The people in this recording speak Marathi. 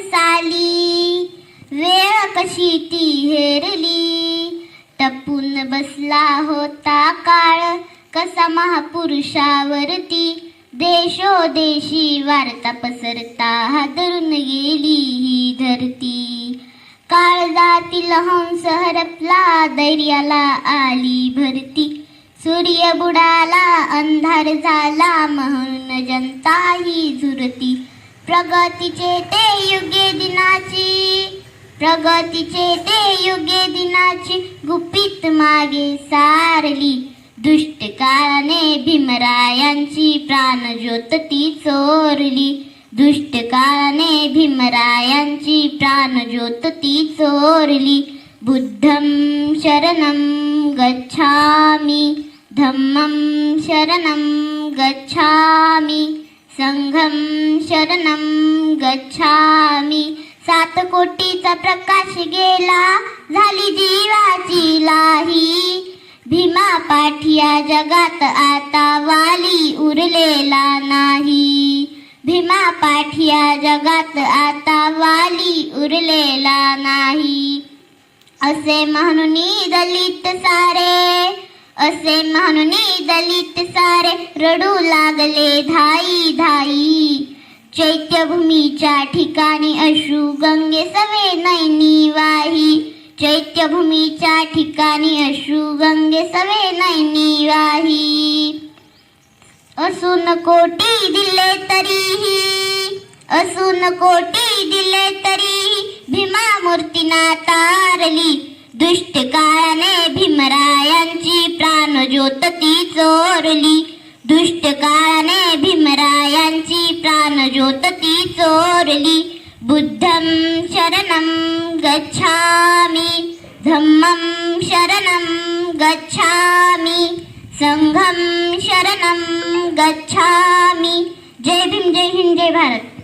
साली वेळ कशी ती हेरली? टपून बसला होता काळ कसा महापुरुषावरती? देशोदेशी वार्ता पसरता हादरून गेली ही धरती. काळजातील हंस हरपला दैर्याला आली भरती. सूर्य बुडाला अंधार झाला म्हणून जनता ही झुरती. प्रगतीचे ते युगे दिनाची प्रगतीचे ते युगे दिनाची गुपित मागे सारली. दुष्ट काळाने भीमरायांची प्राणज्योत ती चोरली. दुष्ट काळाने भीमरायांची प्राणज्योत ती चोरली. बुद्धं शरणं गच्छामि धम्मं शरणं गच्छामि. संघम शरणम गच्छामि. सात कोटीचा प्रकाश गेला झाली जीवाची लाही. भीमा पाठिया जगात आता वाली उरलेला नाही. भीमा पाठिया जगात आता वाली उरलेला नाही. असे म्हणून दलित सारे असे म्हणून दलित सारे रडू लागले धाई धाई. चैत्यभूमीच्या ठिकाणी अश्रू गंगे सवे नैनी वाही. चैत्यभूमीच्या ठिकाणी अश्रू गंगे सवे नैनी वाही. असून कोटी दिले तरीही असून कोटी दिले तरीही भीमा मूर्तीना तारली. दुष्ट काळाने भीमरायांची ज्योत ती चोरली. दुष्ट काळाने भीमरायांची प्राणज्योत ती चोरली. बुद्धं शरणं गच्छामि. धम्मम शरणं गच्छामि. संघम शरणं गच्छामि. जय भीम जय हिंद जय भारत.